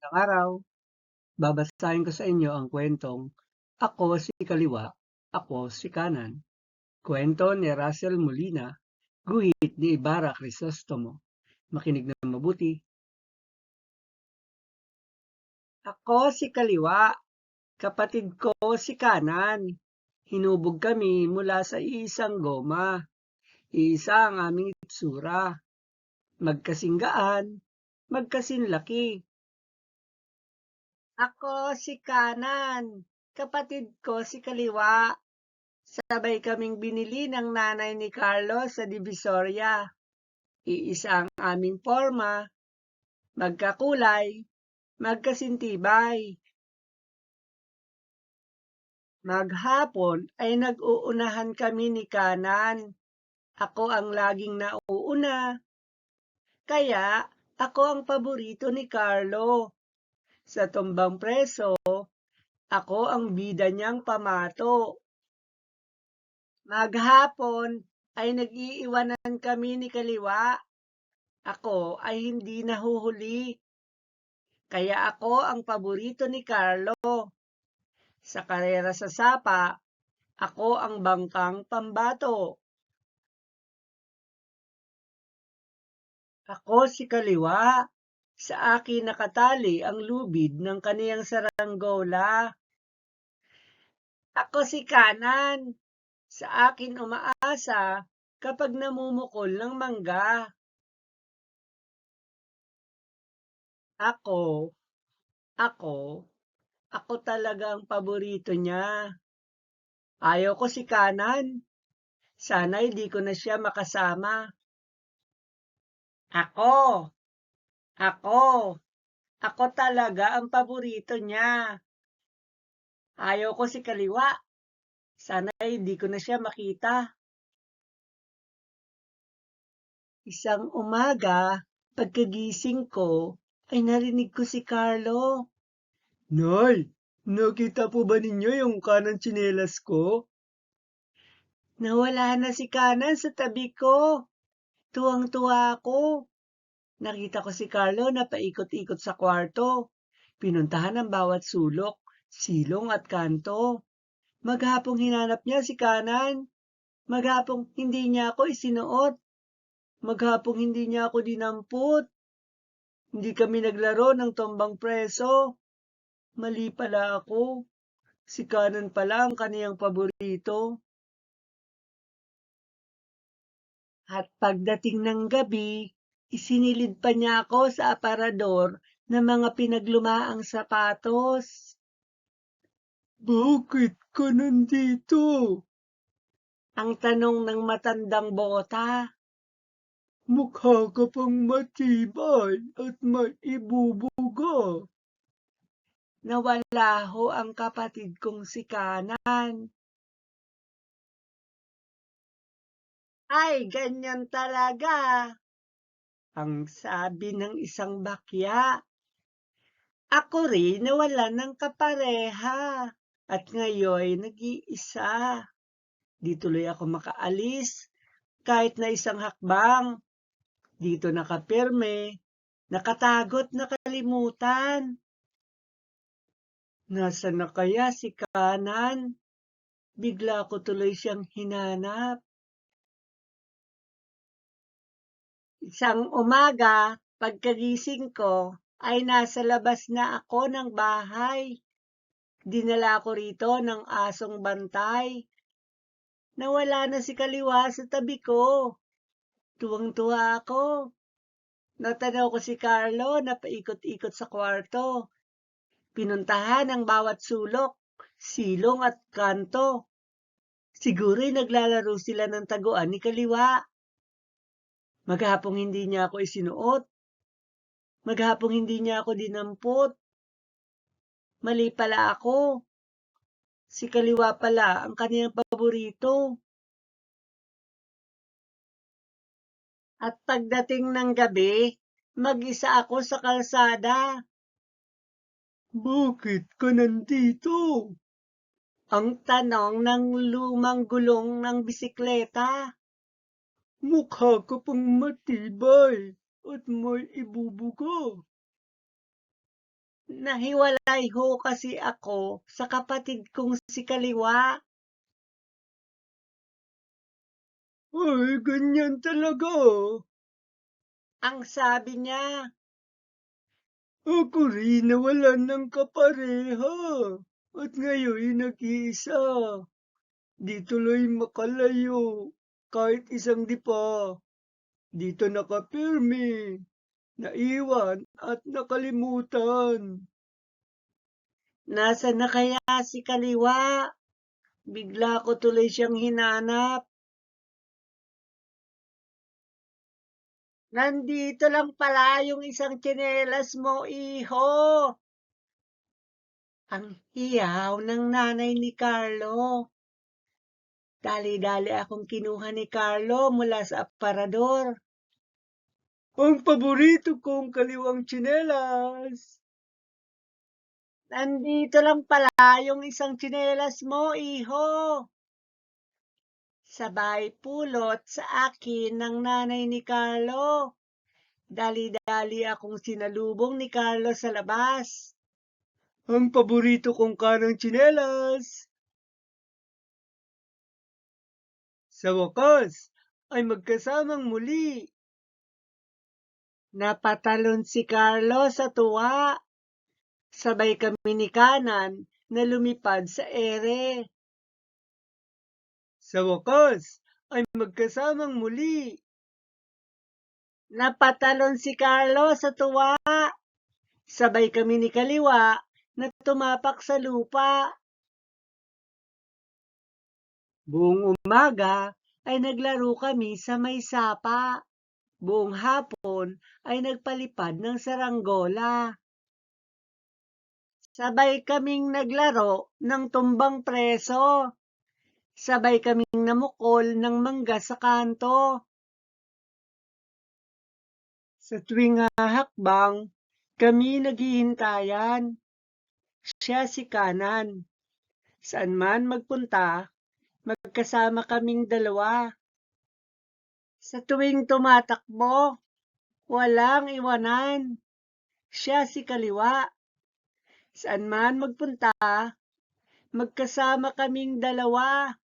Magandang araw. Babasahin ko sa inyo ang kwentong Ako si Kaliwa, Ako si Kanan. Kwento ni Russell Molina, guhit ni Ibarra Crisostomo. Makinig na mabuti. Ako si Kaliwa, kapatid ko si Kanan. Hinubog kami mula sa isang goma. Isa ang aming itsura. Magkasinggaan, magkasinlaki. Ako si Kanan, kapatid ko si Kaliwa. Sabay kaming binili ng nanay ni Carlos sa Divisoria. Iisa ang aming forma, magkakulay, magkasintibay. Maghapon ay nag-uunahan kami ni Kanan. Ako ang laging nauuna. Kaya ako ang paborito ni Carlo. Sa tumbang preso, ako ang bida niyang pamato. Maghapon ay nag-iiwanan kami ni Kaliwa. Ako ay hindi nahuhuli. Kaya ako ang paborito ni Carlo. Sa karera sa sapa, ako ang bangkang pambato. Ako si Kaliwa. Sa akin nakatali ang lubid ng kaniyang saranggola. Ako si Kanan. Sa akin umaasa kapag namumukol ng mangga. Ako, ako, ako talaga ang paborito niya. Ayaw ko si Kanan. Sana hindi ko na siya makasama. Ako, ako, ako talaga ang paborito niya. Ayaw ko si Kaliwa. Sana hindi ko na siya makita. Isang umaga, pagkagising ko, ay narinig ko si Carlo. Nay, nakita po ba ninyo yung kanan tsinelas ko? Nawala na si kanan sa tabi ko. Tuwang-tuwa ako. Nakita ko si Carlo na paikot-ikot sa kwarto. Pinuntahan ang bawat sulok, silong at kanto. Maghapong hinanap niya si kanan. Maghapong hindi niya ako isinuot. Maghapong hindi niya ako dinampot. Hindi kami naglaro ng tombang preso. Mali pala ako. Si kanan pala ang kaniyang paborito. At pagdating ng gabi, isinilid pa niya ako sa aparador ng mga pinaglumaang sapatos. Bakit ka nandito? Ang tanong ng matandang bota. Mukha ka pang matibay at maibubuga. Nawala ho ang kapatid kong si Kanan. Ay, ganyan talaga. Ang sabi ng isang bakya. Ako rin nawala ng kapareha at ngayon nag-iisa. Di tuloy ako makaalis kahit na isang hakbang. Dito nakapirme, nakatagot nakalimutan. Nasa na kaya si kanan? Bigla ko tuloy siyang hinanap. Isang umaga, pagkagising ko, ay nasa labas na ako ng bahay. Dinala ko rito ng asong bantay. Nawala na si Kaliwa sa tabi ko. Tuwang-tuwa ako. Natanaw ko si Carlo na paikot-ikot sa kwarto. Pinuntahan ang bawat sulok, silong at kanto. Siguro'y naglalaro sila ng taguan ni Kaliwa. Maghapong hindi niya ako isinuot. Maghapong hindi niya ako dinampot. Mali pala ako. Si Kaliwa pala ang kaniyang paborito. At pagdating ng gabi, mag-isa ako sa kalsada. Bakit ka nandito? Ang tanong ng lumang gulong ng bisikleta. Mukha ka pang matibay at may ibubuga. Nahiwalay ho kasi ako sa kapatid kong si Kaliwa. Ay, ganyan talaga. Ang sabi niya. Ako rin nawalan ng kapareha. At ngayon nag-iisa. Di tuloy makalayo. Kahit isang dipa. Dito nakapirmi. Naiwan at nakalimutan. Nasa na kaya si Kaliwa? Bigla ko tuloy siyang hinanap. Nandito lang pala yung isang tsinelas mo, iho. Ang hiyaw ng nanay ni Carlo. Dali-dali akong kinuha ni Carlo mula sa aparador. Ang paborito kong kaliwang tsinelas. Nandito lang pala yung isang tsinelas mo, iho. Sabay pulot sa akin ng nanay ni Carlo. Dali-dali akong sinalubong ni Carlo sa labas. Ang paborito kong kanang tsinelas. Sa wakas, ay magkasamang muli. Napatalon si Carlo sa tuwa. Sabay kami ni Kanan na lumipad sa ere. Sa wakas, ay magkasamang muli. Napatalon si Carlo sa tuwa. Sabay kami ni Kaliwa na tumapak sa lupa. Buong umaga ay naglaro kami sa may sapa. Buong hapon ay nagpalipad ng saranggola. Sabay kaming naglaro ng tumbang preso. Sabay kaming namukol ng mangga sa kanto. Sa tuwing hakbang, kami naghihintayan. Siya si kanan. Saan man magpunta, magkasama kaming dalawa. Sa tuwing tumatakbo, walang iwanan. Siya si kaliwa. Saan man magpunta, magkasama kaming dalawa.